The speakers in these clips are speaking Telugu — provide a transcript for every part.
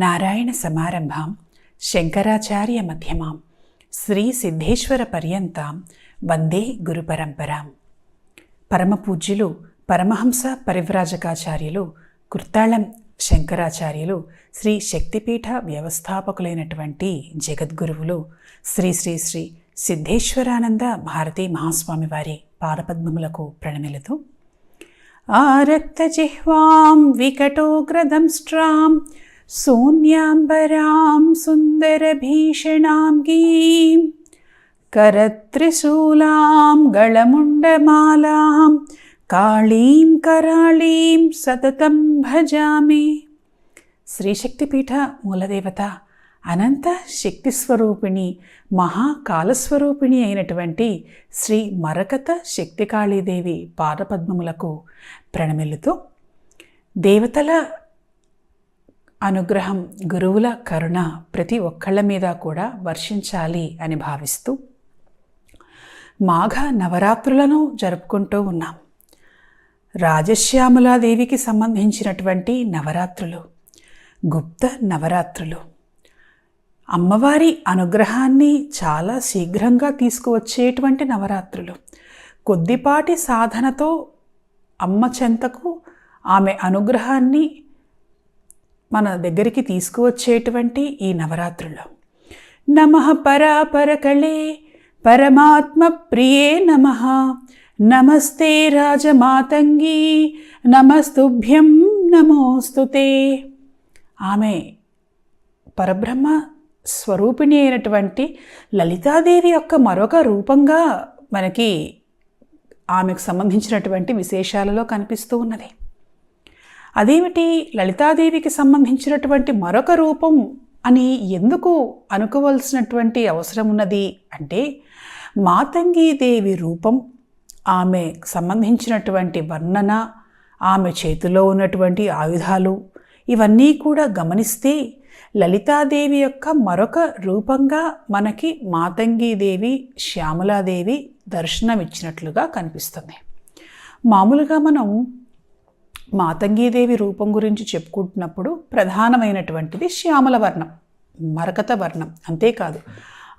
నారాయణ సమారంభాం శంకరాచార్య మధ్యమాం శ్రీ సిద్ధేశ్వర పర్యంతం వందే గురు పరంపరాం. పరమహంస పరివ్రాజకాచార్యులు కుర్తాళం శంకరాచార్యులు శ్రీ శక్తిపీఠ వ్యవస్థాపకులైనటువంటి జగద్గురువులు శ్రీ శ్రీ శ్రీ సిద్ధేశ్వరానంద భారతీ మహాస్వామి వారి పాదపద్మములకు ప్రణమిలుతూ ఆరక్తజిహ్వాం వికటోగ్రదంష్ట్రాం శూన్యాంబరాం సుందరభీషణాం గీం करत्रिशूलां गळमुण्डमालां కాళీం కరాళీం సతతం భజామి శ్రీశక్తిపీఠ మూలదేవత అనంత శక్తి స్వరూపిణి మహాకాలస్వరూపిణి అయినటువంటి శ్రీ మరకత శక్తికాళీదేవి పాదపద్మములకు ప్రణమిల్లుతూ దేవతల అనుగ్రహం గురువుల కరుణ ప్రతి ఒక్కళ్ళ మీద కూడా వర్షించాలి అని భావిస్తూ మాఘ నవరాత్రులను జరుపుకుంటూ ఉన్నాం. రాజశ్యామలాదేవికి సంబంధించినటువంటి నవరాత్రులు గుప్త నవరాత్రులు. అమ్మవారి అనుగ్రహాన్ని చాలా శీఘ్రంగా తీసుకువచ్చేటువంటి నవరాత్రులు. కొద్దిపాటి సాధనతో అమ్మ చెంతకు ఆమె అనుగ్రహాన్ని మన దగ్గరికి తీసుకువచ్చేటువంటి ఈ నవరాత్రులు నమ పరాపరకళే పరమాత్మ ప్రియే నమ. నమస్తే రాజమాతంగి నమస్తుభ్యం నమోస్తుతే ఆమె పరబ్రహ్మ స్వరూపిణి అయినటువంటి లలితాదేవి యొక్క మరొక రూపంగా మనకి ఆమెకు సంబంధించినటువంటి విశేషాలలో కనిపిస్తూ ఉన్నది. అదేమిటి లలితాదేవికి సంబంధించినటువంటి మరొక రూపం అని ఎందుకు అనుకోవలసినటువంటి అవసరం ఉన్నది? అంటే మాతంగీదేవి రూపం ఆమె సంబంధించినటువంటి వర్ణన ఆమె చేతిలో ఉన్నటువంటి ఆయుధాలు ఇవన్నీ కూడా గమనిస్తే లలితాదేవి యొక్క మరొక రూపంగా మనకి మాతంగీదేవి శ్యామలాదేవి దర్శనమిచ్చినట్లుగా కనిపిస్తుంది. మామూలుగా మనం మాతంగీదేవి రూపం గురించి చెప్పుకుంటున్నప్పుడు ప్రధానమైనటువంటిది శ్యామల వర్ణం మరకత వర్ణం అంతేకాదు.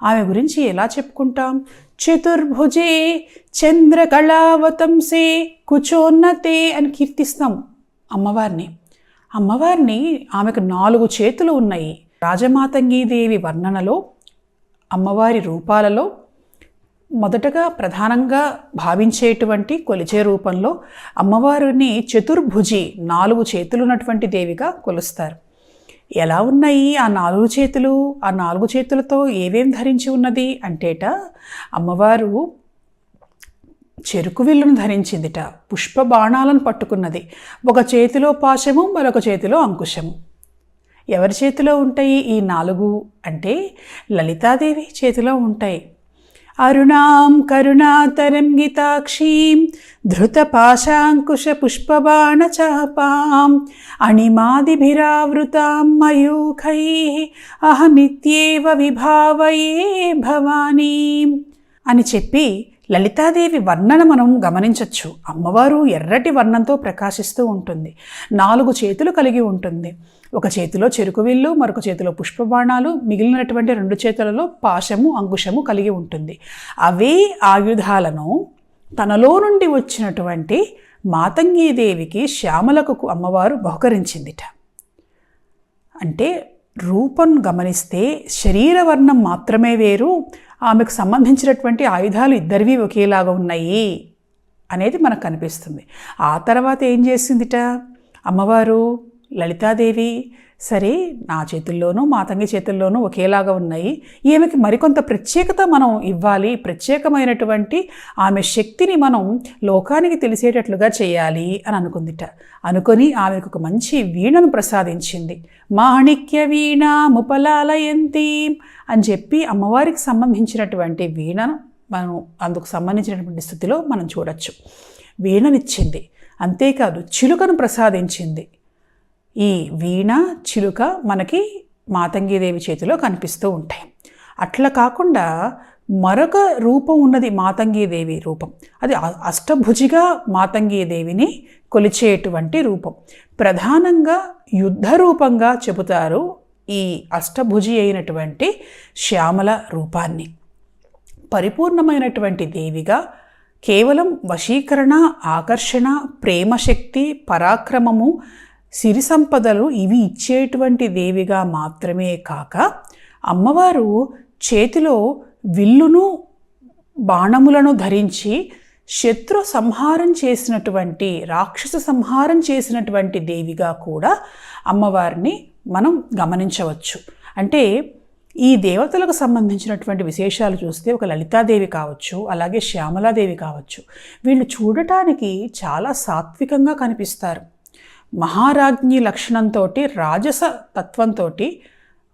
ఆమె గురించి ఎలా చెప్పుకుంటాం? చతుర్భుజే చంద్రకళావతంసే కుచోన్నతే అని కీర్తిస్తాం అమ్మవారిని. అమ్మవారిని ఆమెకు నాలుగు చేతులు ఉన్నాయి. రాజమాతంగీదేవి వర్ణనలో అమ్మవారి రూపాలలో మొదటగా ప్రధానంగా భావించేటువంటి కొలిచే రూపంలో అమ్మవారిని చతుర్భుజి నాలుగు చేతులు ఉన్నటువంటి దేవిగా కొలుస్తారు. ఎలా ఉన్నాయి ఆ నాలుగు చేతులు? ఆ నాలుగు చేతులతో ఏవేం ధరించి ఉన్నది? అంటేట అమ్మవారు చెరుకు విల్లును ధరించిందిట. పుష్ప బాణాలను పట్టుకున్నది. ఒక చేతిలో పాశము మరొక చేతిలో అంకుశము. ఎవరి చేతిలో ఉంటాయి ఈ నాలుగు? అంటే లలితాదేవి చేతిలో ఉంటాయి. అరుణాం కరుణాతరంగితాక్షీం ధృతపాశాంకుశపుష్పబాణచాపాం అణిమాదిభిరావృతాం మయూఖై అహమిత్యేవ విభావయే భవానీ అని చెప్పి లలితాదేవి వర్ణన మనం గమనించవచ్చు అమ్మవారు ఎర్రటి వర్ణంతో ప్రకాశిస్తూ ఉంటుంది. నాలుగు చేతులు కలిగి ఉంటుంది. ఒక చేతిలో చెరుకు విల్లు మరొక చేతిలో పుష్పబాణాలు మిగిలినటువంటి రెండు చేతులలో పాశము అంకుశము కలిగి ఉంటుంది. అవే ఆయుధాలను తనలో నుండి వచ్చినటువంటి మాతంగీదేవికి శ్యామలకు అమ్మవారు బహుకరించిందిట. అంటే రూపం గమనిస్తే శరీర వర్ణం మాత్రమే వేరు ఆమెకు సంబంధించినటువంటి ఆయుధాలు ఇద్దరివి ఒకేలాగా ఉన్నాయి అనేది మనకు కనిపిస్తుంది. ఆ తర్వాత ఏం చేసిందిట? అమ్మవారు లలితాదేవి సరే నా చేతుల్లోనూ మా తంగి చేతుల్లోనూ ఒకేలాగా ఉన్నాయి. ఈమెకి మరికొంత ప్రత్యేకత మనం ఇవ్వాలి. ప్రత్యేకమైనటువంటి ఆమె శక్తిని మనం లోకానికి తెలిసేటట్లుగా చేయాలి అని అనుకుందిట. అనుకొని ఆమెకు ఒక మంచి వీణను ప్రసాదించింది. మాణిక్య వీణ ముపలాలయంతి అని చెప్పి అమ్మవారికి సంబంధించినటువంటి వీణను మనం అందుకు సంబంధించినటువంటి స్థితిలో మనం చూడొచ్చు. వీణనిచ్చింది. అంతేకాదు చిలుకను ప్రసాదించింది. ఈ వీణ చిలుక మనకి మాతంగిదేవి చేతిలో కనిపిస్తూ ఉంటాయి. అట్లా కాకుండా మరొక రూపం ఉన్నది మాతంగీదేవి రూపం. అది అష్టభుజిగా మాతంగీదేవిని కొలిచేటువంటి రూపం. ప్రధానంగా యుద్ధ రూపంగా చెబుతారు ఈ అష్టభుజి అయినటువంటి శ్యామల రూపాన్ని. పరిపూర్ణమైనటువంటి దేవిగా కేవలం వశీకరణ ఆకర్షణ ప్రేమశక్తి పరాక్రమము సిరి సంపదలు ఇవి ఇచ్చేటువంటి దేవిగా మాత్రమే కాక అమ్మవారు చేతిలో విల్లును బాణములను ధరించి శత్రు సంహారం చేసినటువంటి రాక్షస సంహారం చేసినటువంటి దేవిగా కూడా అమ్మవారిని మనం గమనించవచ్చు. అంటే ఈ దేవతలకు సంబంధించినటువంటి విశేషాలు చూస్తే ఒక లలితాదేవి కావచ్చు అలాగే శ్యామలాదేవి కావచ్చు వీళ్ళు చూడటానికి చాలా సాత్వికంగా కనిపిస్తారు. మహారాజ్ఞి లక్షణంతో రాజస తత్వంతో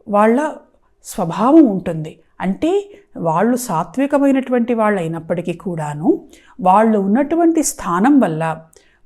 వాళ్ళ స్వభావం ఉంటుంది. అంటే వాళ్ళు సాత్వికమైనటువంటి వాళ్ళు అయినప్పటికీ కూడాను వాళ్ళు ఉన్నటువంటి స్థానం వల్ల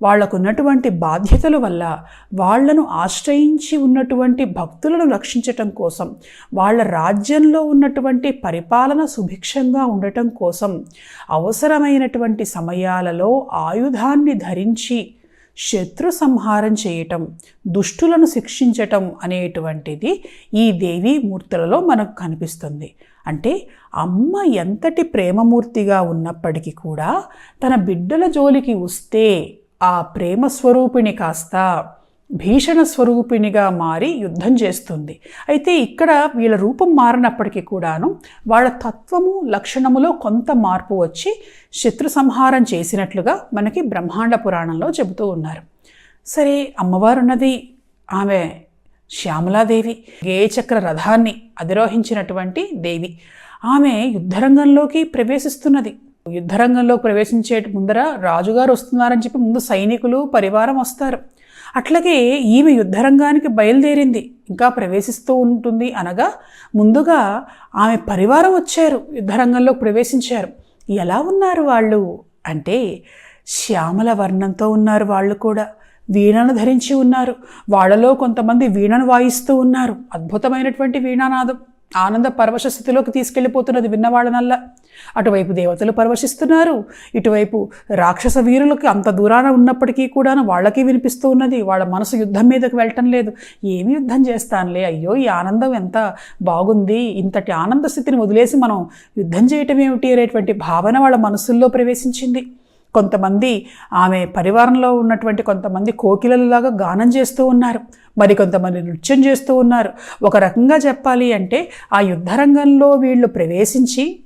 వాళ్ళకు ఉన్నటువంటి బాధ్యతల వల్ల వాళ్ళను ఆశ్రయించి ఉన్నటువంటి భక్తులను రక్షించటం కోసం వాళ్ళ రాజ్యంలో ఉన్నటువంటి పరిపాలన సుభిక్షంగా ఉండటం కోసం అవసరమైనటువంటి సమయాలలో ఆయుధాన్ని ధరించి శత్రు సంహారం చేయటం దుష్టులను శిక్షించటం అనేటువంటిది ఈ దేవీ మూర్తులలో మనకు కనిపిస్తుంది. అంటే అమ్మ ఎంతటి ప్రేమమూర్తిగా ఉన్నప్పటికీ కూడా తన బిడ్డల జోలికి వస్తే ఆ ప్రేమ స్వరూపిణి కాస్త భీషణ స్వరూపిణిగా మారి యుద్ధం చేస్తుంది. అయితే ఇక్కడ వీళ్ళ రూపం మారినప్పటికీ కూడాను వాళ్ళ తత్వము లక్షణములో కొంత మార్పు వచ్చి శత్రు సంహారం చేసినట్లుగా మనకి బ్రహ్మాండ పురాణంలో చెబుతూ ఉన్నారు. సరే అమ్మవారున్నది ఆమె శ్యామలాదేవి గేయచక్ర రథాన్ని అధిరోహించినటువంటి దేవి. ఆమె యుద్ధరంగంలోకి ప్రవేశిస్తున్నది. యుద్ధరంగంలో ప్రవేశించే ముందర రాజుగారు వస్తున్నారని చెప్పి ముందు సైనికులు పరివారం వస్తారు. అట్లాగే ఈమె యుద్ధరంగానికి బయలుదేరింది ఇంకా ప్రవేశిస్తూ ఉంటుంది అనగా ముందుగా ఆమె పరివారం వచ్చారు యుద్ధరంగంలో ప్రవేశించారు. ఎలా ఉన్నారు వాళ్ళు? అంటే శ్యామల వర్ణంతో ఉన్నారు వాళ్ళు కూడా. వీణను ధరించి ఉన్నారు. వాళ్ళలో కొంతమంది వీణను వాయిస్తూ ఉన్నారు. అద్భుతమైనటువంటి వీణానాదం. ఆనంద పరవశ స్థితిలోకి తీసుకెళ్ళిపోతున్నది విన్నవాళ్ళనల్లా. అటువైపు దేవతలు పరవశిస్తున్నారు ఇటువైపు రాక్షస వీరులకు అంత దూరాన ఉన్నప్పటికీ కూడా వాళ్ళకి వినిపిస్తూ ఉన్నది. వాళ్ళ మనసు యుద్ధం మీదకి వెళ్ళటం లేదు. ఏమి యుద్ధం చేస్తానులే? అయ్యో ఈ ఆనందం ఎంత బాగుంది. ఇంతటి ఆనంద స్థితిని వదిలేసి మనం యుద్ధం చేయటం ఏమిటి అనేటువంటి భావన వాళ్ళ మనసుల్లో ప్రవేశించింది. కొంతమంది ఆమె పరివారంలో ఉన్నటువంటి కొంతమంది కోకిలలాగా గానం చేస్తూ ఉన్నారు. మరి కొంతమంది నృత్యం చేస్తూ ఉన్నారు. ఒక రకంగా చెప్పాలి అంటే ఆ యుద్ధరంగంలో వీళ్ళు ప్రవేశించి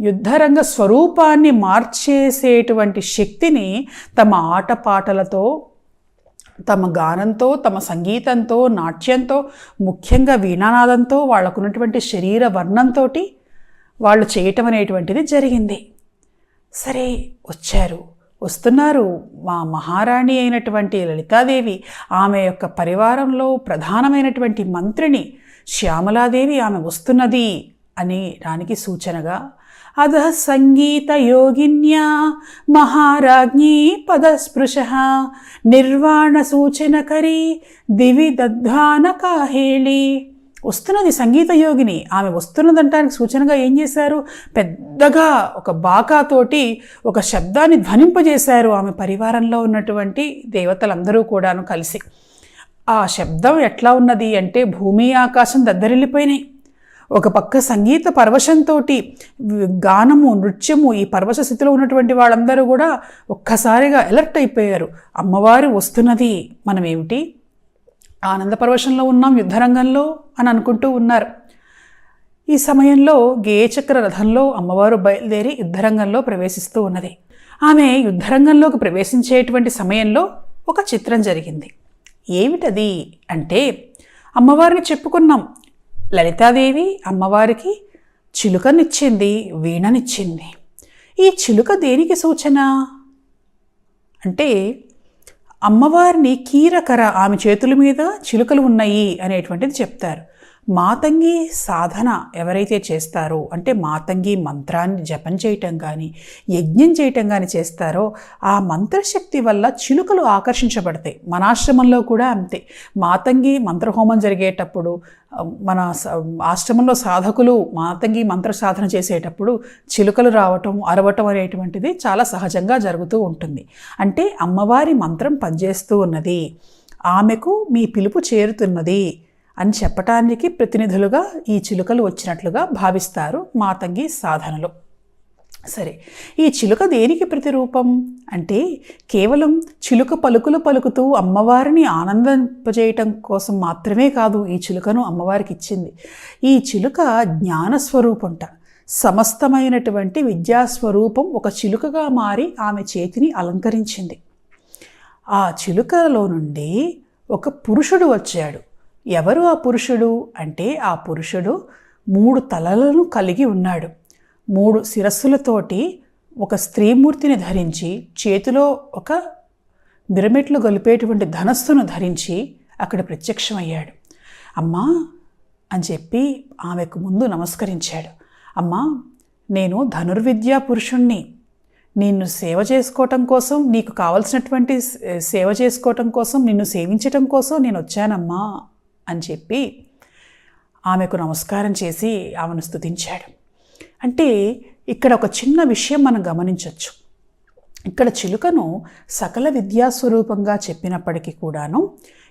యుద్ధరంగ స్వరూపాన్ని మార్చేసేటువంటి శక్తిని తమ ఆటపాటలతో తమ గానంతో తమ సంగీతంతో నాట్యంతో ముఖ్యంగా వీణానాదంతో వాళ్ళకున్నటువంటి శరీర వర్ణంతో వాళ్ళు చేయటం అనేటువంటిది జరిగింది. సరే వచ్చారు. వస్తున్నారు. మా మహారాణి అయినటువంటి లలితాదేవి ఆమె యొక్క పరివారంలో ప్రధానమైనటువంటి మంత్రిని శ్యామలాదేవి ఆమె వస్తున్నది అని దానికి సూచనగా అధ సంగీత యోగిన్యా మహారాజ్ఞీ పదస్పృశ నిర్వాణ సూచనకరి దివి దద్వాన కాహేళి వస్తున్నది సంగీత యోగిని ఆమె వస్తున్నదంటానికి సూచనగా ఏం చేశారు? పెద్దగా ఒక బాకాతోటి ఒక శబ్దాన్ని ధ్వనింపజేశారు ఆమె పరివారంలో ఉన్నటువంటి దేవతలందరూ కూడాను కలిసి. ఆ శబ్దం ఎట్లా ఉన్నది అంటే భూమి ఆకాశం దద్దరిల్లిపోయినాయి. ఒక పక్క సంగీత పరవశంతో గానము నృత్యము ఈ పరవశ స్థితిలో ఉన్నటువంటి వాళ్ళందరూ కూడా ఒక్కసారిగా అలర్ట్ అయిపోయారు. అమ్మవారు వస్తున్నది మనం ఏమిటి ఆనంద పరవశంలో ఉన్నాం యుద్ధరంగంలో అని అనుకుంటూ ఉన్నారు. ఈ సమయంలో గేయచక్ర రథంలో అమ్మవారు బయలుదేరి యుద్ధరంగంలో ప్రవేశిస్తూ ఉన్నది. ఆమె యుద్ధరంగంలోకి ప్రవేశించేటువంటి సమయంలో ఒక చిత్రం జరిగింది. ఏమిటది? అంటే అమ్మవారిని చెప్పుకున్నాం. లలితాదేవి అమ్మవారికి చిలుకనిచ్చింది వీణనిచ్చింది. ఈ చిలుక దేనికి సూచన? అంటే అమ్మవారిని కీరకర ఆమె చేతుల మీద చిలుకలు ఉన్నాయి అనేటువంటిది చెప్తారు. మాతంగి సాధన ఎవరైతే చేస్తారో అంటే మాతంగి మంత్రాన్ని జపం చేయటం కానీ యజ్ఞం చేయటం కానీ చేస్తారో ఆ మంత్రశక్తి వల్ల చిలుకలు ఆకర్షించబడతాయి. మన ఆశ్రమంలో కూడా అంతే. మాతంగి మంత్రహోమం జరిగేటప్పుడు మన ఆశ్రమంలో సాధకులు మాతంగి మంత్ర సాధన చేసేటప్పుడు చిలుకలు రావటం అరవటం అనేటువంటిది చాలా సహజంగా జరుగుతూ ఉంటుంది. అంటే అమ్మవారి మంత్రం పనిచేస్తూ ఉన్నది. ఆమెకు మీ పిలుపు చేరుతున్నది. అని చెప్పటానికి ప్రతినిధులుగా ఈ చిలుకలు వచ్చినట్లుగా భావిస్తారు మాతంగి సాధనలో. సరే ఈ చిలుక దేనికి ప్రతిరూపం? అంటే కేవలం చిలుక పలుకులు పలుకుతూ అమ్మవారిని ఆనందింపజేయటం కోసం మాత్రమే కాదు ఈ చిలుకను అమ్మవారికి ఇచ్చింది. ఈ చిలుక జ్ఞానస్వరూపంట. సమస్తమైనటువంటి విద్యాస్వరూపం ఒక చిలుకగా మారి ఆమె చేతిని అలంకరించింది. ఆ చిలుకలో నుండి ఒక పురుషుడు వచ్చాడు. ఎవరు ఆ పురుషుడు? అంటే ఆ పురుషుడు మూడు తలలను కలిగి ఉన్నాడు. మూడు శిరస్సులతోటి ఒక స్త్రీమూర్తిని ధరించి చేతిలో ఒక మిరమిట్లు గొలిపేటువంటి ధనస్సును ధరించి అక్కడ ప్రత్యక్షమయ్యాడు. అమ్మా అని చెప్పి ఆమెకు ముందు నమస్కరించాడు. అమ్మా నేను ధనుర్విద్యా పురుషుణ్ణి. నిన్ను సేవ చేసుకోవటం కోసం నీకు కావలసినటువంటి సేవ చేసుకోవటం కోసం నిన్ను సేవించటం కోసం నేను వచ్చానమ్మా. అని చెప్పి ఆమెకు నమస్కారం చేసి ఆమెను స్థుతించాడు అంటే ఇక్కడ ఒక చిన్న విషయం మనం గమనించవచ్చు ఇక్కడ చిలుకను సకల విద్యాస్వరూపంగా చెప్పినప్పటికీ కూడాను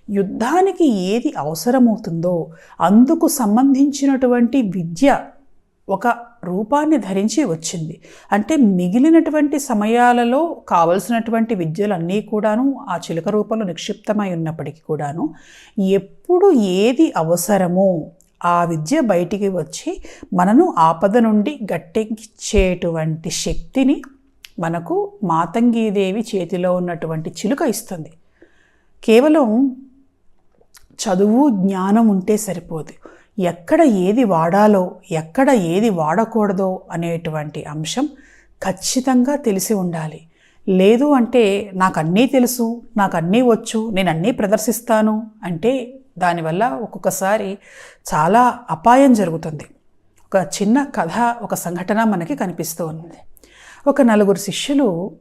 యుద్ధానికి ఏది అవసరమవుతుందో అందుకు సంబంధించినటువంటి విద్య ఒక రూపాన్ని ధరించి వచ్చింది. అంటే మిగిలినటువంటి సమయాలలో కావలసినటువంటి విద్యలన్నీ కూడాను ఆ చిలుక రూపంలో నిక్షిప్తమై ఉన్నప్పటికీ కూడాను ఎప్పుడు ఏది అవసరమో ఆ విద్య బయటికి వచ్చి మనను ఆపద నుండి గట్టెక్కించేటువంటి శక్తిని మనకు మాతంగీదేవి చేతిలో ఉన్నటువంటి చిలుక ఇస్తుంది. కేవలం చదువు జ్ఞానం ఉంటే సరిపోదు. ఎక్కడ ఏది వాడాలో ఎక్కడ ఏది వాడకూడదో అనేటువంటి అంశం ఖచ్చితంగా తెలిసి ఉండాలి. లేదు అంటే నాకు అన్నీ తెలుసు నాకు అన్నీ వచ్చు నేను అన్నీ ప్రదర్శిస్తాను అంటే దానివల్ల ఒక్కొక్కసారి చాలా అపాయం జరుగుతుంది. ఒక చిన్న కథ ఒక సంఘటన మనకి కనిపిస్తూ ఉంది. ఒక నలుగురు శిష్యులు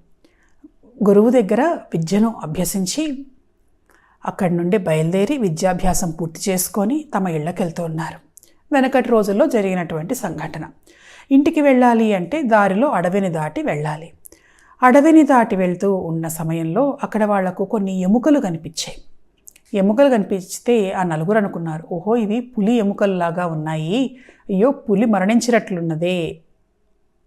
గురువు దగ్గర విద్యను అభ్యసించి అక్కడి నుండి బయలుదేరి విద్యాభ్యాసం పూర్తి చేసుకొని తమ ఇళ్ళకి ఉన్నారు. వెనకటి రోజుల్లో జరిగినటువంటి సంఘటన. ఇంటికి వెళ్ళాలి అంటే దారిలో అడవిని దాటి వెళ్ళాలి. అడవిని దాటి వెళ్తూ ఉన్న సమయంలో అక్కడ వాళ్ళకు కొన్ని ఎముకలు కనిపించాయి. ఎముకలు కనిపిస్తే ఆ నలుగురు అనుకున్నారు ఓహో ఇవి పులి ఎముకల్లాగా ఉన్నాయి. అయ్యో పులి మరణించినట్లున్నదే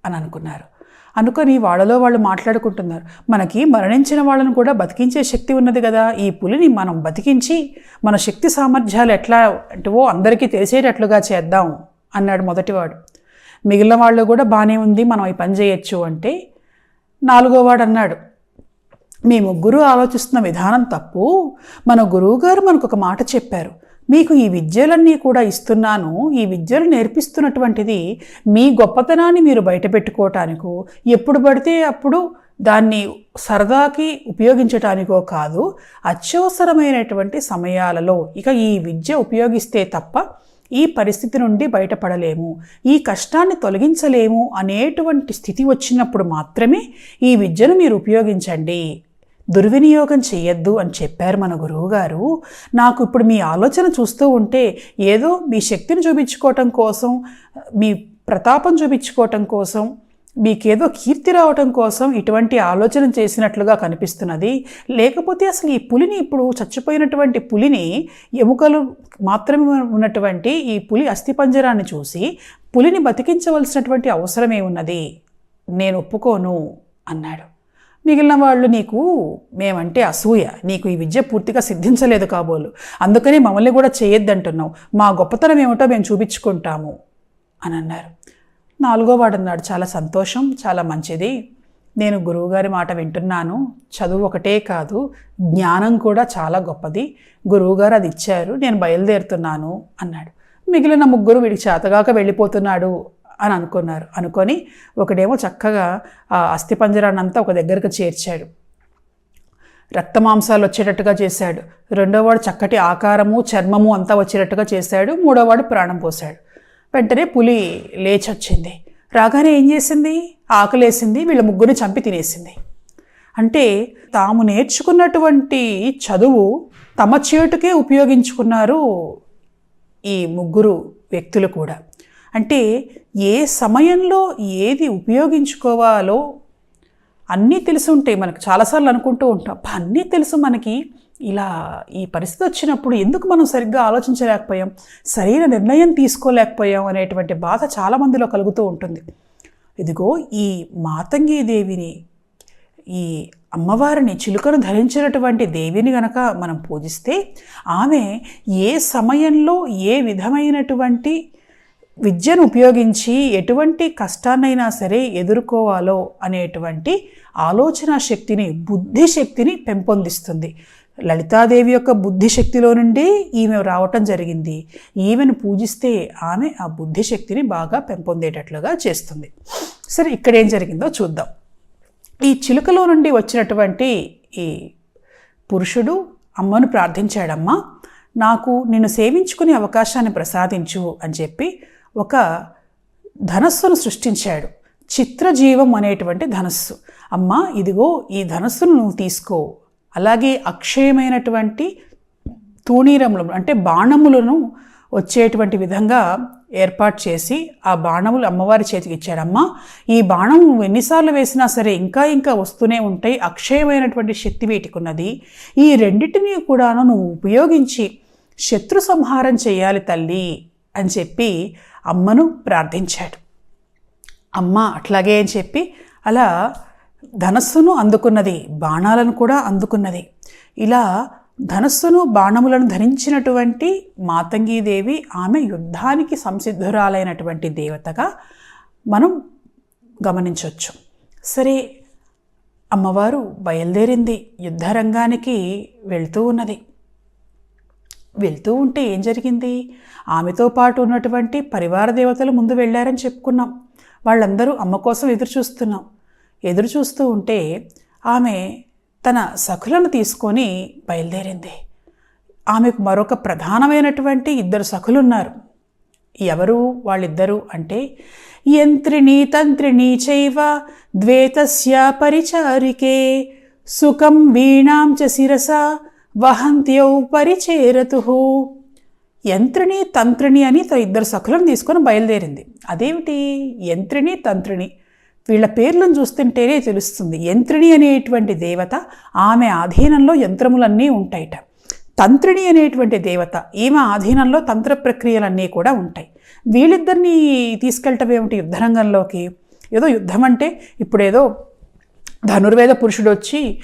అని అనుకున్నారు. అనుకొని వాళ్ళలో వాళ్ళు మాట్లాడుకుంటున్నారు. మనకి మరణించిన వాళ్ళను కూడా బతికించే శక్తి ఉన్నది కదా. ఈ పులిని మనం బతికించి మన శక్తి సామర్థ్యాలు ఎట్లా అంటేవో అందరికీ తెలిసేటట్లుగా చేద్దాం అన్నాడు మొదటివాడు. మిగిలిన వాళ్ళు కూడా బాగానే ఉంది మనం ఈ పని చేయొచ్చు అంటే నాలుగోవాడు అన్నాడు. మీ ముగ్గురు ఆలోచిస్తున్న విధానం తప్పు. మన గురువుగారు మనకు ఒక మాట చెప్పారు. మీకు ఈ విద్యలన్నీ కూడా ఇస్తున్నాను. ఈ విద్యలు నేర్పిస్తున్నటువంటిది మీ గొప్పతనాన్ని మీరు బయటపెట్టుకోవటానికో ఎప్పుడు పడితే అప్పుడు దాన్ని సరదాకి ఉపయోగించటానికో కాదు అత్యవసరమైనటువంటి సమయాలలో ఇక ఈ విద్య ఉపయోగిస్తే తప్ప ఈ పరిస్థితి నుండి బయటపడలేము. ఈ కష్టాన్ని తొలగించలేము అనేటువంటి స్థితి వచ్చినప్పుడు మాత్రమే ఈ విద్యను మీరు ఉపయోగించండి. దుర్వినియోగం చేయొద్దు అని చెప్పారు మన గురువుగారు. నాకు ఇప్పుడు మీ ఆలోచన చూస్తూ ఉంటే ఏదో మీ శక్తిని చూపించుకోవటం కోసం మీ ప్రతాపం చూపించుకోవటం కోసం మీకేదో కీర్తి రావటం కోసం ఇటువంటి ఆలోచన చేసినట్లుగా కనిపిస్తున్నది. లేకపోతే అసలు ఈ పులిని ఇప్పుడు చచ్చిపోయినటువంటి పులిని ఎముకలు మాత్రమే ఉన్నటువంటి ఈ పులి అస్థిపంజరాన్ని చూసి పులిని బతికించవలసినటువంటి అవసరమే ఉన్నది. నేను ఒప్పుకోను అన్నాడు. మిగిలిన వాళ్ళు నీకు మేమంటే అసూయ. నీకు ఈ విద్య పూర్తిగా సిద్ధించలేదు కాబోలు. అందుకని మమ్మల్ని కూడా చేయొద్దంటున్నావు. మా గొప్పతనం ఏమిటో మేము చూపించుకుంటాము అని అన్నారు. నాలుగో వాడు అన్నాడు చాలా సంతోషం చాలా మంచిది. నేను గురువుగారి మాట వింటున్నాను. చదువు ఒకటే కాదు జ్ఞానం కూడా చాలా గొప్పది. గురువుగారు అది ఇచ్చారు నేను బయలుదేరుతున్నాను అన్నాడు. మిగిలిన ముగ్గురు వీడికి చేతగాక వెళ్ళిపోతున్నాడు. అని అనుకున్నారు. అనుకొని ఒకడేమో చక్కగా ఆ అస్థిపంజరాన్ని అంతా ఒక దగ్గరకు చేర్చాడు. రక్తమాంసాలు వచ్చేటట్టుగా చేశాడు. రెండోవాడు చక్కటి ఆకారము చర్మము అంతా వచ్చేటట్టుగా చేశాడు. మూడోవాడు ప్రాణం పోశాడు. వెంటనే పులి లేచొచ్చింది. రాగానే ఏం చేసింది? ఆకలేసింది. వీళ్ళ ముగ్గురిని చంపి తినేసింది. అంటే తాము నేర్చుకున్నటువంటి చదువు తమ చేటుకే ఉపయోగించుకున్నారు ఈ ముగ్గురు వ్యక్తులు కూడా. అంటే ఏ సమయంలో ఏది ఉపయోగించుకోవాలో అన్నీ తెలిసి ఉంటాయి. మనకు చాలాసార్లు అనుకుంటూ ఉంటాం. అన్నీ తెలుసు మనకి. ఇలా ఈ పరిస్థితి వచ్చినప్పుడు ఎందుకు మనం సరిగ్గా ఆలోచించలేకపోయాం? సరైన నిర్ణయం తీసుకోలేకపోయాం అనేటువంటి బాధ చాలామందిలో కలుగుతూ ఉంటుంది. ఇదిగో ఈ మాతంగి దేవిని ఈ అమ్మవారిని చిలుకను ధరించినటువంటి దేవిని గనక మనం పూజిస్తే ఆమె ఏ సమయంలో ఏ విధమైనటువంటి విద్యను ఉపయోగించి ఎటువంటి కష్టాన్నైనా సరే ఎదుర్కోవాలో అనేటువంటి ఆలోచన శక్తిని బుద్ధి శక్తిని పెంపొందిస్తుంది. లలితాదేవి యొక్క బుద్ధి శక్తిలో నుండి ఈమె రావటం జరిగింది. ఈమెను పూజిస్తే ఆమె ఆ బుద్ధి శక్తిని బాగా పెంపొందేటట్లుగా చేస్తుంది. సరే ఇక్కడ ఏం జరిగిందో చూద్దాం. ఈ చిలుకలో నుండి వచ్చినటువంటి ఈ పురుషుడు అమ్మను ప్రార్థించాడమ్మా నాకు నిన్ను సేవించుకునే అవకాశాన్ని ప్రసాదించు అని చెప్పి ఒక ధనస్సును సృష్టించాడు. చిత్రజీవం అనేటువంటి ధనస్సు. అమ్మ ఇదిగో ఈ ధనస్సును నువ్వు తీసుకో. అలాగే అక్షయమైనటువంటి తూణీరములు అంటే బాణములను వచ్చేటువంటి విధంగా ఏర్పాటు చేసి ఆ బాణములు అమ్మవారి చేతికి ఇచ్చాడమ్మ ఈ బాణం ఎన్నిసార్లు వేసినా సరే ఇంకా ఇంకా వస్తూనే ఉంటాయి. అక్షయమైనటువంటి శక్తి వీటికి ఉన్నది ఈ రెండింటినీ కూడాను నువ్వు ఉపయోగించి శత్రు సంహారం చేయాలి తల్లి అని చెప్పి అమ్మను ప్రార్థించాడు. అమ్మ అట్లాగే అని చెప్పి అలా ధనస్సును అందుకున్నది బాణాలను కూడా అందుకున్నది. ఇలా ధనస్సును బాణములను ధరించినటువంటి మాతంగీదేవి ఆమె యుద్ధానికి సంసిద్ధురాలైనటువంటి దేవతగా మనం గమనించవచ్చు సరే అమ్మవారు బయలుదేరింది యుద్ధరంగానికి వెళ్తూ ఉన్నది. వెళ్తూ ఉంటే ఏం జరిగింది? ఆమెతో పాటు ఉన్నటువంటి పరివార దేవతలు ముందు వెళ్ళారని చెప్పుకున్నాం. వాళ్ళందరూ అమ్మ కోసం ఎదురు చూస్తున్నాం. ఎదురు చూస్తూ ఉంటే ఆమె తన సఖులను తీసుకొని బయలుదేరింది. ఆమెకు మరొక ప్రధానమైనటువంటి ఇద్దరు సఖులున్నారు. ఎవరు? వాళ్ళిద్దరు అంటే యంత్రిణి తంత్రిణి చైవ ద్వేతస్య పరిచారికే సుఖం వీణాం చ శిరస వహంత్యౌ పరిచేరతు. యంత్రిణి తంత్రిణి అని ఇద్దరు సఖులను తీసుకొని బయలుదేరింది. అదేమిటి? యంత్రిణి తంత్రిణి. వీళ్ళ పేర్లను చూస్తుంటేనే తెలుస్తుంది. యంత్రిణి అనేటువంటి దేవత ఆమె ఆధీనంలో యంత్రములన్నీ ఉంటాయిట. తంత్రిణి అనేటువంటి దేవత ఈమె ఆధీనంలో తంత్ర ప్రక్రియలన్నీ కూడా ఉంటాయి. వీళ్ళిద్దరిని తీసుకెళ్ళటం ఏమిటి యుద్ధరంగంలోకి? ఏదో యుద్ధం అంటే ఇప్పుడేదో ధనుర్వేద పురుషుడు వచ్చి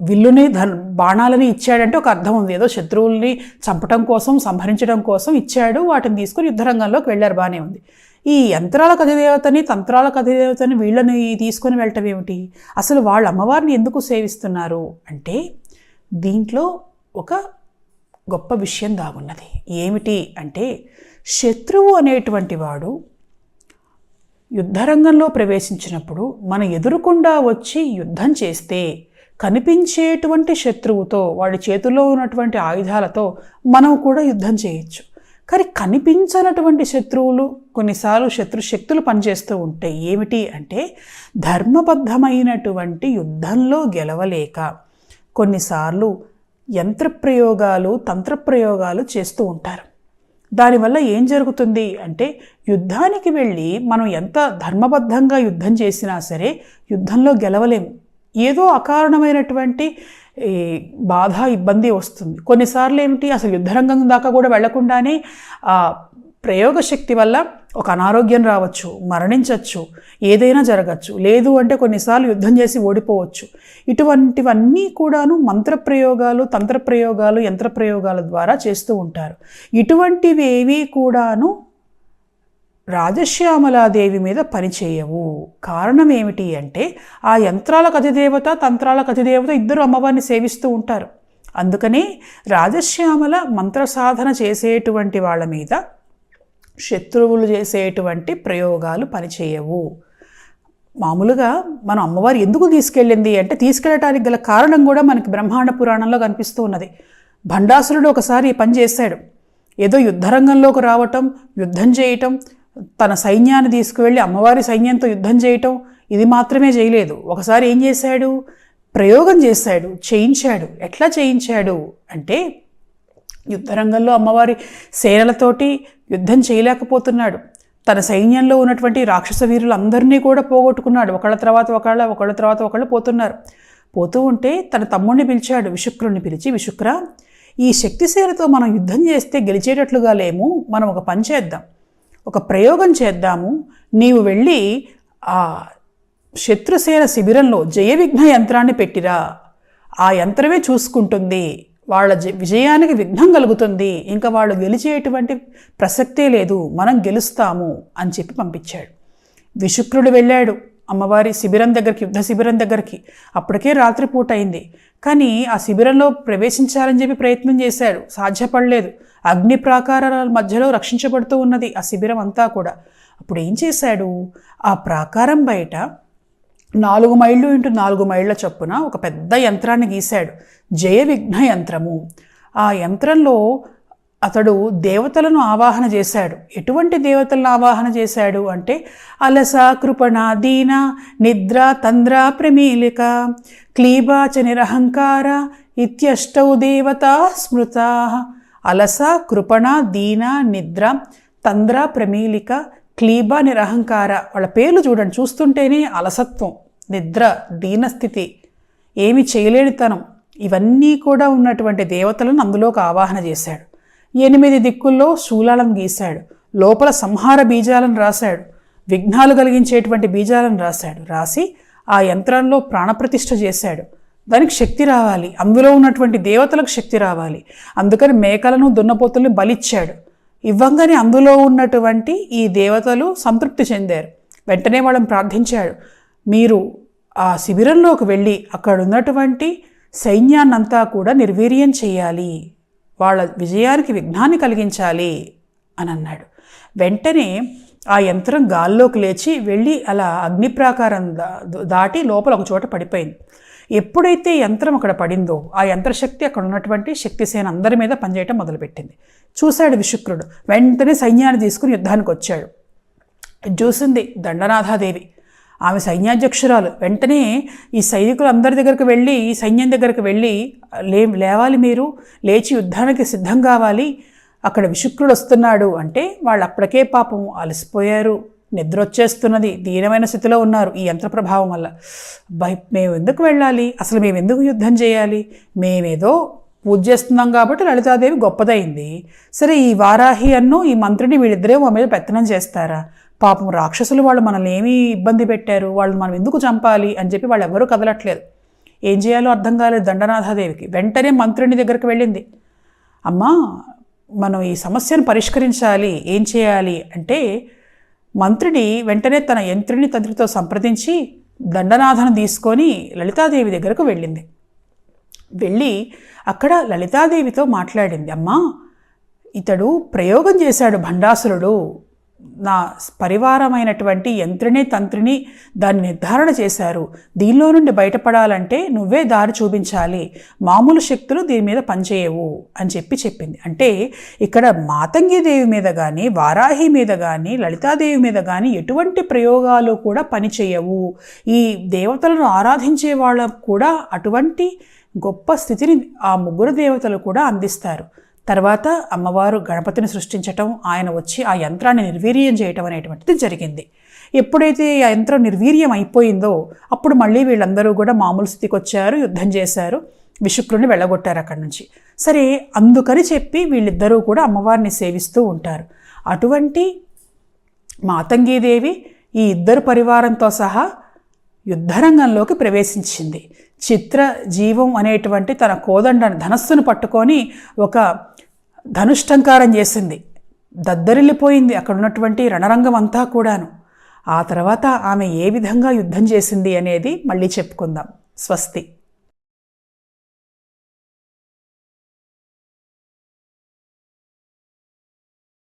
విల్లుని ధన్ బాణాలని ఇచ్చాడంటే ఒక అర్థం ఉంది. ఏదో శత్రువుల్ని చంపటం కోసం సంహరించడం కోసం ఇచ్చాడు. వాటిని తీసుకుని యుద్ధరంగంలోకి వెళ్ళారు. బాగానే ఉంది. ఈ యంత్రాల కథదేవతని తంత్రాల కథదేవతని వీళ్ళని తీసుకొని వెళ్ళటం ఏమిటి? అసలు వాళ్ళ అమ్మవారిని ఎందుకు సేవిస్తున్నారు? అంటే దీంట్లో ఒక గొప్ప విషయం దాగున్నది. ఏమిటి అంటే శత్రువు అనేటువంటి వాడు యుద్ధరంగంలో ప్రవేశించినప్పుడు మన ఎదురుకుండా వచ్చి యుద్ధం చేస్తే కనిపించేటువంటి శత్రువుతో వాడి చేతిలో ఉన్నటువంటి ఆయుధాలతో మనం కూడా యుద్ధం చేయొచ్చు. కానీ కనిపించనటువంటి శత్రువులు కొన్నిసార్లు శత్రు శక్తులు పనిచేస్తూ ఉంటాయి ఏమిటి అంటే ధర్మబద్ధమైనటువంటి యుద్ధంలో గెలవలేక కొన్నిసార్లు యంత్రప్రయోగాలు తంత్రప్రయోగాలు చేస్తూ ఉంటారు. దానివల్ల ఏం జరుగుతుంది అంటే యుద్ధానికి వెళ్ళి మనం ఎంత ధర్మబద్ధంగా యుద్ధం చేసినా సరే యుద్ధంలో గెలవలేము. ఏదో అకారణమైనటువంటి ఈ, బాధ ఇబ్బంది వస్తుంది. కొన్నిసార్లు ఏమిటి అసలు యుద్ధరంగం దాకా కూడా వెళ్ళకుండానే ఆ ప్రయోగ శక్తి వల్ల ఒక అనారోగ్యం రావచ్చు మరణించవచ్చు ఏదైనా జరగచ్చు. లేదు అంటే కొన్నిసార్లు యుద్ధం చేసి ఓడిపోవచ్చు. ఇటువంటివన్నీ కూడాను మంత్రప్రయోగాలు తంత్రప్రయోగాలు యంత్రప్రయోగాల ద్వారా చేస్తూ ఉంటారు. ఇటువంటివి ఏవి కూడాను రాజశ్యామలాదేవి మీద పనిచేయవు. కారణం ఏమిటి అంటే ఆ యంత్రాలకు అధిదేవత తంత్రాలకు అధిదేవత ఇద్దరు అమ్మవారిని సేవిస్తూ ఉంటారు. అందుకనే రాజశ్యామల మంత్ర సాధన చేసేటువంటి వాళ్ళ మీద శత్రువులు చేసేటువంటి ప్రయోగాలు పనిచేయవు. మామూలుగా మనం అమ్మవారు ఎందుకు తీసుకెళ్ళింది అంటే తీసుకెళ్ళటానికి గల కారణం కూడా మనకి బ్రహ్మాండ పురాణంలో కనిపిస్తూ ఉన్నది. భండాసురుడు ఒకసారి పని చేశాడు. ఏదో యుద్ధరంగంలోకి రావటం యుద్ధం చేయటం తన సైన్యాన్ని తీసుకువెళ్ళి అమ్మవారి సైన్యంతో యుద్ధం చేయటం ఇది మాత్రమే చేయలేదు. ఒకసారి ఏం చేశాడు? ప్రయోగం చేశాడు. చేయించాడు. ఎట్లా చేయించాడు? అంటే యుద్ధరంగంలో అమ్మవారి సేనలతోటి యుద్ధం చేయలేకపోతున్నాడు. తన సైన్యంలో ఉన్నటువంటి రాక్షస వీరులందరినీ కూడా పోగొట్టుకున్నాడు. ఒకళ్ళ తర్వాత ఒకళ్ళ ఒకళ్ళ తర్వాత ఒకళ్ళు పోతున్నారు. పోతూ ఉంటే తన తమ్ముడిని పిలిచాడు విశుక్రుణ్ణి పిలిచి విశుక్ర ఈ శక్తిసేనతో మనం యుద్ధం చేస్తే గెలిచేటట్లుగా లేము. మనం ఒక పని చేద్దాం. ఒక ప్రయోగం చేద్దాము. నీవు వెళ్ళి ఆ శత్రుసేన శిబిరంలో జయ విఘ్న యంత్రాన్ని పెట్టిరా. ఆ యంత్రమే చూసుకుంటుంది. వాళ్ళ జ- విజయానికి విఘ్నం కలుగుతుంది. ఇంకా వాళ్ళు గెలిచేటువంటి ప్రసక్తే లేదు. మనం గెలుస్తాము అని చెప్పి పంపించాడు. విశుక్రుడు వెళ్ళాడు. అమ్మవారి శిబిరం దగ్గరికి యుద్ధ శిబిరం దగ్గరికి అప్పటికే రాత్రిపూట అయింది. కానీ ఆ శిబిరంలో ప్రవేశించాలని చెప్పి ప్రయత్నం చేశాడు. సాధ్యపడలేదు. అగ్ని ప్రాకారాల మధ్యలో రక్షించబడుతూ ఉన్నది ఆ శిబిరం అంతా కూడా. అప్పుడు ఏం చేశాడు? ఆ ప్రాకారం బయట నాలుగు మైళ్ళు ఇంటూ నాలుగు మైళ్ళ చొప్పున ఒక పెద్ద యంత్రాన్ని గీశాడు. జయ విఘ్న యంత్రము ఆ యంత్రంలో అతడు దేవతలను ఆవాహన చేశాడు. ఎటువంటి దేవతలను ఆవాహన చేశాడు అంటే అలస కృపణ దీన నిద్ర తంద్ర ప్రమీలిక క్లీబాచ నిరహంకార ఇత్యష్టౌ దేవతా స్మృతా. అలస కృపణ దీన నిద్ర తంద్ర ప్రమీలిక క్లీబ నిరహంకార. వాళ్ళ పేర్లు చూడండి. చూస్తుంటేనే అలసత్వం నిద్ర దీనస్థితి ఏమి చేయలేనితనం. ఇవన్నీ కూడా ఉన్నటువంటి దేవతలను అందులోకి ఆవాహన చేశాడు. ఎనిమిది దిక్కుల్లో శూలాలను గీశాడు. లోపల సంహార బీజాలను రాశాడు. విఘ్నాలు కలిగించేటువంటి బీజాలను రాశాడు. రాసి ఆ యంత్రంలో ప్రాణప్రతిష్ఠ చేశాడు. దానికి శక్తి రావాలి. అందులో ఉన్నటువంటి దేవతలకు శక్తి రావాలి. అందుకని మేకలను దున్నపోతుల్ని బలిచ్చాడు. ఇవ్వంగానే అందులో ఉన్నటువంటి ఈ దేవతలు సంతృప్తి చెందారు. వెంటనే వాళ్ళని ప్రార్థించాడు. మీరు ఆ శిబిరంలోకి వెళ్ళి అక్కడ ఉన్నటువంటి సైన్యాన్నంతా కూడా నిర్వీర్యం చేయాలి. వాళ్ళ విజయానికి విఘ్నాన్ని కలిగించాలి అని అన్నాడు. వెంటనే ఆ యంత్రం గాల్లోకి లేచి వెళ్ళి అలా అగ్నిప్రాకారం దా- దాటి లోపల ఒక చోట పడిపోయింది. ఎప్పుడైతే యంత్రం అక్కడ పడిందో ఆ యంత్రశక్తి అక్కడ ఉన్నటువంటి శక్తిసేన అందరి మీద పనిచేయటం మొదలుపెట్టింది. చూశాడు విశుక్రుడు. వెంటనే సైన్యాన్ని తీసుకుని యుద్ధానికి వచ్చాడు. చూసింది దండనాథాదేవి. ఆమె సైన్యాధ్యక్షురాలు. వెంటనే ఈ సైనికులు అందరి దగ్గరికి వెళ్ళి ఈ సైన్యం దగ్గరికి వెళ్ళి లే లేవాలి మీరు లేచి యుద్ధానికి సిద్ధం కావాలి అక్కడ విశుక్రుడు వస్తున్నాడు అంటే వాళ్ళు అప్పటికే పాపం అలసిపోయారు నిద్ర వచ్చేస్తున్నది దీనమైన స్థితిలో ఉన్నారు ఈ యంత్ర ప్రభావం వల్ల. అబ్బాయి మేము ఎందుకు వెళ్ళాలి? అసలు మేము ఎందుకు యుద్ధం చేయాలి? మేమేదో పూజ చేస్తున్నాం కాబట్టి లలితాదేవి గొప్పదైంది. సరే ఈ వారాహి అన్ను ఈ మంత్రిని వీళ్ళిద్దరే మా మీద పెత్తనం చేస్తారా? పాపం రాక్షసులు వాళ్ళు మనల్ని ఏమీ ఇబ్బంది పెట్టారు వాళ్ళు మనం ఎందుకు చంపాలి అని చెప్పి వాళ్ళు ఎవరూ కదలట్లేదు. ఏం చేయాలో అర్థం కాలేదు దండనాథాదేవికి. వెంటనే మంత్రుని దగ్గరికి వెళ్ళింది. అమ్మా మనం ఈ సమస్యను పరిష్కరించాలి ఏం చేయాలి అంటే మంత్రిని వెంటనే తన యంత్రిని తంత్రితో సంప్రదించి దండనాథను తీసుకొని లలితాదేవి దగ్గరకు వెళ్ళింది. వెళ్ళి అక్కడ లలితాదేవితో మాట్లాడింది. అమ్మా ఇతడు ప్రయోగం చేశాడు భండాసురుడు. నా పరివారమైనటువంటి యంత్రిని తంత్రిని దాన్ని నిర్ధారణ చేశారు. దీనిలో నుండి బయటపడాలంటే నువ్వే దారి చూపించాలి. మామూలు శక్తులు దీని మీద పనిచేయవు అని చెప్పి చెప్పింది. అంటే ఇక్కడ మాతంగిదేవి మీద కానీ వారాహి మీద కానీ లలితాదేవి మీద కానీ ఎటువంటి ప్రయోగాలు కూడా పనిచేయవు. ఈ దేవతలను ఆరాధించే వాళ్ళకు కూడా అటువంటి గొప్ప స్థితిని ఆ ముగ్గురు దేవతలు కూడా అందిస్తారు. తర్వాత అమ్మవారు గణపతిని సృష్టించటం ఆయన వచ్చి ఆ యంత్రాన్ని నిర్వీర్యం చేయటం అనేటువంటిది జరిగింది. ఎప్పుడైతే ఆ యంత్రం నిర్వీర్యం అయిపోయిందో అప్పుడు మళ్ళీ వీళ్ళందరూ కూడా మామూలు స్థితికి వచ్చారు యుద్ధం చేశారు విషుక్రుని వెళ్ళగొట్టారు అక్కడి నుంచి. సరే అందుకని చెప్పి వీళ్ళిద్దరూ కూడా అమ్మవారిని సేవిస్తూ ఉంటారు. అటువంటి మాతంగీదేవి ఈ ఇద్దరు పరివారంతో సహా యుద్ధరంగంలోకి ప్రవేశించింది. చిత్ర జీవం అనేటువంటి తన కోదండ ధనస్సును పట్టుకొని ఒక ధనుష్టంకారం చేసింది. దద్దరిల్లిపోయింది అక్కడ ఉన్నటువంటి రణరంగం అంతా కూడాను. ఆ తర్వాత ఆమె ఏ విధంగా యుద్ధం చేసింది అనేది మళ్ళీ చెప్పుకుందాం. స్వస్తి.